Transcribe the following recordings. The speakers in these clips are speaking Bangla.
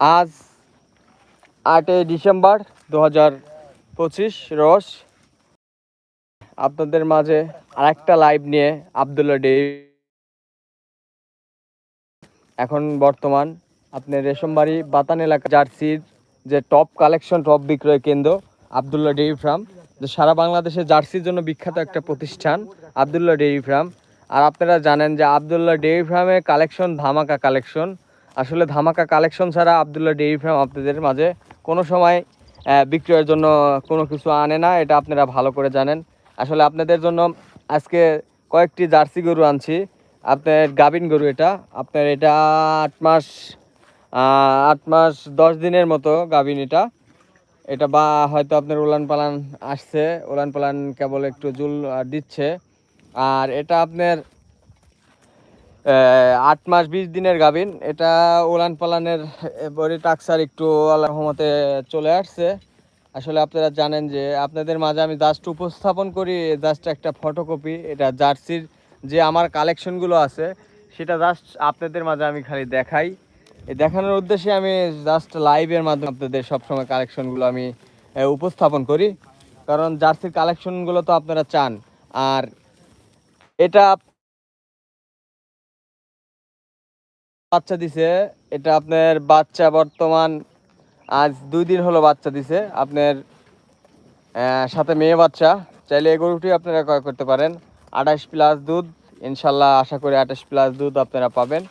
আজ আটই ডিসেম্বর দু হাজার পঁচিশ রস আপনাদের মাঝে আরেকটা লাইভ নিয়ে আবদুল্লা ডে এখন বর্তমান আপনার রেশমবাড়ি বাতান এলাকা, জার্সির যে টপ কালেকশন টপ বিক্রয় কেন্দ্র আবদুল্লা ডেইরি ফার্ম। যে সারা বাংলাদেশে জার্সির জন্য বিখ্যাত একটা প্রতিষ্ঠান আবদুল্লা ডেইরি ফার্ম। আর আপনারা জানেন যে আবদুল্লা ডেইরি ফার্মে কালেকশন ধামাকা কালেকশন আসলে ধামাকা কালেকশন ছাড়া আবদুল্লা ডেইরি ফার্ম আপনাদের মাঝে কোনো সময় বিক্রয়ের জন্য কোনো কিছু আনে না, এটা আপনারা ভালো করে জানেন। আসলে আপনাদের জন্য আজকে কয়েকটি জার্সি গরু আনছি। আপনার গাবিন গরু এটা। আপনার এটা আট মাস আট মাস দশ দিনের মতো গাবিন এটা। এটা বা হয়তো আপনার উলান পালান আসছে, উলান পালান কেবল একটু জুল দিচ্ছে। আর এটা আপনার আট মাস বিশ দিনের গাভিন। এটা উলান পালানের বডি টাক্সার একটু আল্লাহর রহমতে চলে আসছে। আসলে আপনারা জানেন যে আপনাদের মাঝে আমি জাস্ট উপস্থাপন করি জাস্ট একটা ফটোকপি এটা জার্সির যে আমার কালেকশনগুলো আছে, সেটা জাস্ট আপনাদের মাঝে আমি খালি দেখাই। দেখানোর উদ্দেশ্যে আমি জাস্ট লাইভের মাধ্যমে আপনাদের সবসময় কালেকশনগুলো আমি উপস্থাপন করি। কারণ জার্সির কালেকশনগুলো তো আপনারা চান। আর এটা বাচ্চা দিছে, এটা আপনার বাচ্চা বর্তমান, আজ দুই দিন হলো বাচ্চা দিছে, আপনার সাথে মেয়ে বাচ্চা। চাইলে এই গরুটি আপনারা ক্রয় করতে পারেন। আঠাশ প্লাস দুধ, ইনশাল্লাহ আশা করি আঠাশ প্লাস দুধ আপনারা পাবেন।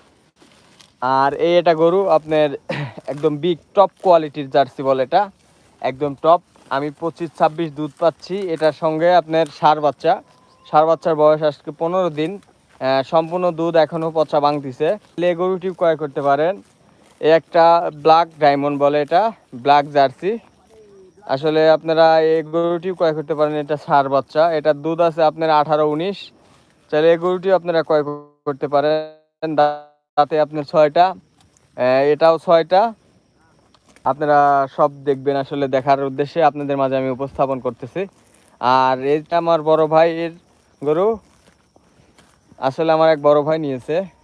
আর এই এটা গরু আপনার একদম বিগ টপ কোয়ালিটির জার্সি বলে এটা। একদম টপ আমি পঁচিশ ছাব্বিশ দুধ পাচ্ছি। এটার সঙ্গে আপনার সার বাচ্চা। সার বাচ্চার বয়স আজকে পনেরো দিন। সম্পূর্ণ দুধ এখনও পচা ভাঙতিছে। লে গরুটি ক্রয় করতে পারেন। এই একটা ব্ল্যাক ডায়মন্ড বলে এটা ব্ল্যাক জার্সি আসলে আপনারা এই গরুটি ক্রয় করতে পারেন, এটা সার বাচ্চা। এটার দুধ আছে আপনার আঠারো উনিশ। চাইলে এই গরুটি আপনারা ক্রয় করতে পারেন। তাতে আপনার ছয়টা। এটাও ছয়টা। আপনারা সব দেখবেন আসলে দেখার উদ্দেশ্যে। আপনাদের মাঝে আমি উপস্থাপন করতেছি। আর এটা আমার বড় ভাইয়ের গরু। আসলে আমার এক বড় ভাই নিয়েছে।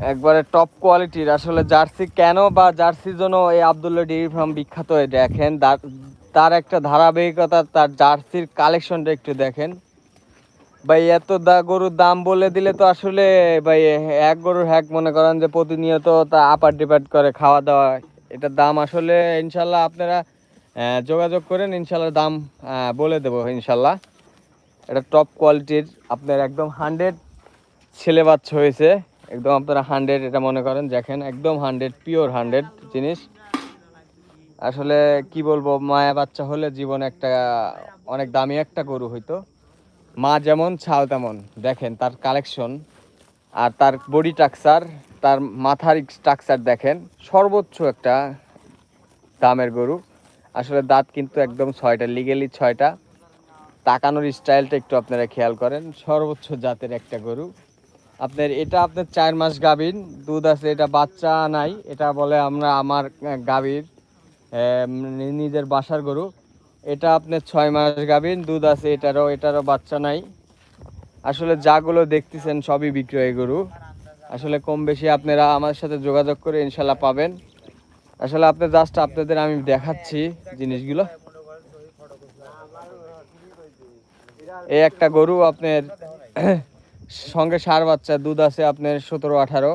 একবারে টপ কোয়ালিটির আসলে জার্সি কেন বা জার্সির জন্য এই আবদুল্লা ডেইরি ফার্ম বিখ্যাত হয়ে দেখেন। তার- একটা ধারাবাহিকতা, তার জার্সির কালেকশনটা একটু দেখেন। ভাই, এত দা, গরুর দাম বলে দিলে তো আসলে ভাই, এক গরুর হ্যাক মনে করেন যে প্রতিনিয়ত তা আপার ডিপার্ট করে খাওয়া দাওয়া এটার দাম আসলে ইনশাল্লাহ আপনারা যোগাযোগ করেন, ইনশাল্লাহ দাম বলে দেবো, ইনশাল্লাহ। এটা টপ কোয়ালিটির আপনার একদম হান্ড্রেড ছেলে বাচ্চা হয়েছে। একদম আপনারা হান্ড্রেড এটা মনে করেন, দেখেন, একদম হান্ড্রেড পিওর হান্ড্রেড জিনিস। আসলে কি বলব, মায়া বাচ্চা হলে জীবন একটা, অনেক দামি একটা গরু হইতো। মা যেমন ছাও তেমন, দেখেন, তার কালেকশন আর তার বডি স্ট্রাকচার তার মাথার স্ট্রাকচার দেখেন, সর্বোচ্চ একটা দামের গরু। আসলে দাঁত কিন্তু একদম ছয়টা লিগেলি ছয়টা। তাকানোর স্টাইলটা একটু আপনারা খেয়াল করেন। সর্বোচ্চ জাতের একটা গরু। আপনার এটা আপনার চার মাস গাভীর, দুধ আছে, এটা বাচ্চা নাই, এটা বলে আমরা আমার গাভীর নিজের বাসার গরু। এটা আপনার ছয় মাস গাভীর, দুধ আছে, এটারও এটারও বাচ্চা নাই। আসলে যাগুলো দেখতেছেন সবই বিক্রয় গরু। আসলে কম বেশি আপনারা আমার সাথে যোগাযোগ করে ইনশাল্লাহ পাবেন। আসলে আপনার জাস্ট আপনাদের আমি দেখাচ্ছি জিনিসগুলো। এই একটা গরু আপনার সঙ্গে সার বাচ্চা, দুধ আছে আপনার সতেরো, আঠারো।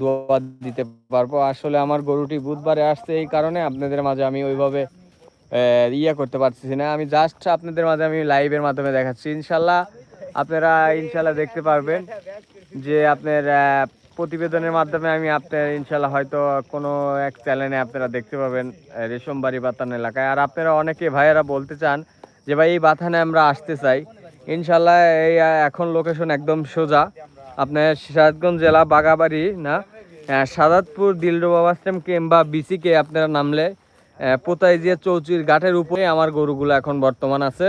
দোয়া দিতে পারব। আসলে আমার গরুটি বুধবারে আসছে এই কারণে আপনাদের মাঝে আমি ওইভাবে ইয়ে করতে পারছি না। আমি জাস্ট আপনাদের মাঝে আমি লাইভের মাধ্যমে দেখাচ্ছি। ইনশাল্লাহ আপনারা ইনশাল্লাহ দেখতে পারবেন যে আপনার প্রতিবেদনের মাধ্যমে আমি আপনার ইনশাল্লাহ হয়তো কোনো এক চ্যানেলে আপনারা দেখতে পাবেন রেশমবাড়ি বাতান এলাকায়। আর আপনারা অনেকে ভাইয়েরা বলতে চান যে, ভাই, এই বাথানে আমরা আসতে চাই। ইনশাল্লাহ এই এখন লোকেশন একদম সোজা। আপনার সিরাজগঞ্জ জেলা বাগাবাড়ি, না? সাদাতপুর, দিলরুবা বাসস্ট্যান্ড কিংবা বিসিকে আপনারা নামলে পোতাইজিয়া চৌচির ঘাটের উপরে আমার গরুগুলো এখন বর্তমান আছে।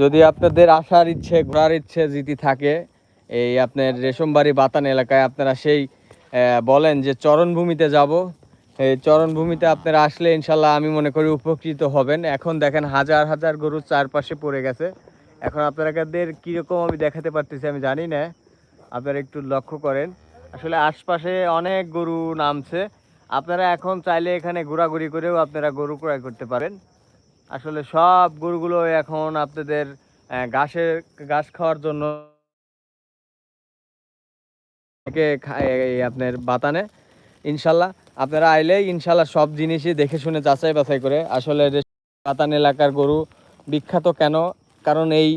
যদি আপনাদের আসার ইচ্ছে, ঘোরার ইচ্ছে যদি থাকে এই আপনার রেশমবাড়ি বাতান এলাকায় আপনারা সেই বলেন যে চরণভূমিতে যাব। এই চরণভূমিতে আপনারা আসলে ইনশাল্লাহ আমি মনে করি উপকৃত হবেন। এখন দেখেন হাজার হাজার গরু চারপাশে পড়ে গেছে। এখন আপনাদের কীরকম আমি দেখাতে পারতেছি, আমি জানি না। আপনারা একটু লক্ষ্য করেন। আসলে আশপাশে অনেক গরু নামছে। আপনারা এখন চাইলে এখানে ঘোরাঘুরি করেও আপনারা গরু ক্রয় করতে পারেন। আসলে সব গরুগুলো এখন আপনাদের ঘাসের ঘাস খাওয়ার জন্য থেকে আপনার বাতানে। ইনশাল্লাহ আপনারা আইলে ইনশাল্লাহ সব জিনিসই দেখে শুনে যাচাই বাছাই করে। আসলে বাতান এলাকার গরু বিখ্যাত কেন? কারণ এই